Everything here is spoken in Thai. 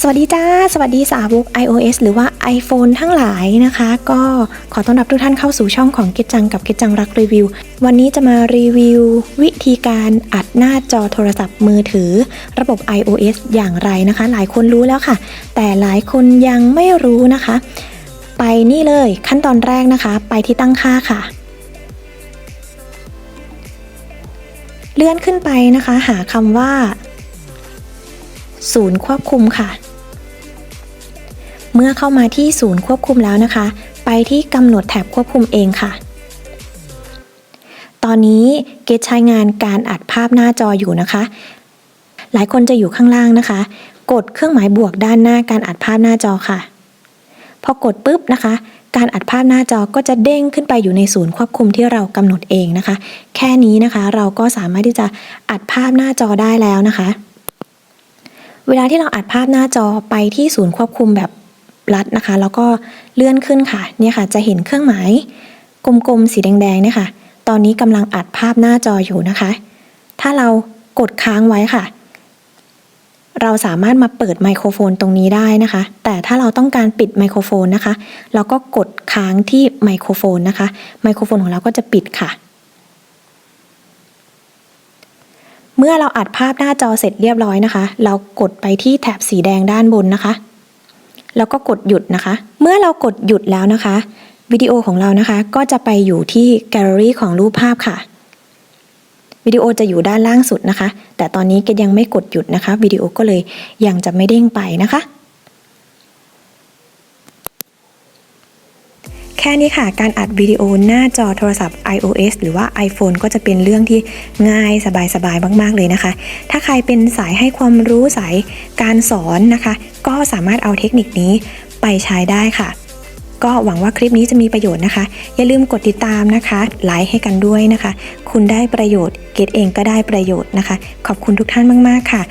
สวัสดีจ้า สวัสดีสาวก iOS หรือว่า iPhone ทั้งหลายนะคะ ก็ขอต้อนรับทุกท่านเข้าสู่ช่องของกิจจังกับกิจจังรักรีวิว วันนี้จะมารีวิว วิธีการอัดหน้าจอโทรศัพท์มือถือ ระบบ iOS อย่างไรนะคะ หลายคนรู้แล้วค่ะ แต่หลายคนยังไม่รู้นะคะ ไปนี่เลยขั้นตอนแรกนะคะ ไปที่ตั้งค่าค่ะ เลื่อนขึ้นไปนะคะ หาคำว่าศูนย์ควบคุมค่ะ เมื่อเข้ามาที่ศูนย์ควบคุมแล้วนะคะ ไปที่กำหนดแถบควบคุมเองค่ะ ตอนนี้เกตใช้งานการอัดภาพหน้าจออยู่นะคะ หลายคนจะอยู่ข้างล่างนะคะ กดเครื่องหมายบวกด้านหน้าการอัดภาพหน้าจอค่ะ พอกดปุ๊บนะคะ การอัดภาพหน้าจอก็จะเด้งขึ้นไปอยู่ในศูนย์ควบคุมที่เรากำหนดเองนะคะ แค่นี้นะคะเราก็สามารถที่จะอัดภาพหน้าจอได้แล้วนะคะเวลาที่เราอัดภาพหน้าจอไปที่ศูนย์ควบคุมแบบ รัดนะคะ แล้วก็เลื่อนขึ้นค่ะเนี่ยค่ะ จะเห็นเครื่องหมายกลมๆสีแดงๆเนี่ยค่ะ ตอนนี้กำลังอัดภาพหน้าจออยู่นะคะ ถ้าเรากดค้างไว้ค่ะ เราสามารถมาเปิดไมโครโฟนตรงนี้ได้นะคะ แต่ถ้าเราต้องการปิดไมโครโฟนนะคะ เราก็กดค้างที่ไมโครโฟนนะคะ ไมโครโฟนของเราก็จะปิดค่ะเมื่อเราอัดภาพหน้าจอเสร็จเรียบร้อยนะคะ เรากดไปที่แถบสีแดงด้านบนนะคะ แล้วก็กดหยุดนะคะ เมื่อเรากดหยุดแล้วนะคะ วิดีโอของเรานะคะ ก็จะไปอยู่ที่แกลเลอรี่ของรูปภาพค่ะ วิดีโอจะอยู่ด้านล่างสุดนะคะ แต่ตอนนี้เกดยังไม่กดหยุดนะคะ วิดีโอก็เลยยังจะไม่เด้งไปนะคะ แค่นี้ค่ะ การอัดวิดีโอหน้าจอโทรศัพท์ iOS หรือว่า iPhone ก็จะเป็นเรื่องที่ง่ายสบายๆ มาก ๆ เลยนะคะ ถ้าใครเป็นสายให้ความรู้สายการสอนนะคะ ก็สามารถเอาเทคนิคนี้ไปใช้ได้ค่ะ ก็หวังว่าคลิปนี้จะมีประโยชน์นะคะ อย่าลืมกดติดตามนะคะ ไลค์ให้กันด้วยนะคะ คุณได้ประโยชน์ เกดเองก็ได้ประโยชน์นะคะ ขอบคุณทุกท่านมาก ๆ ค่ะ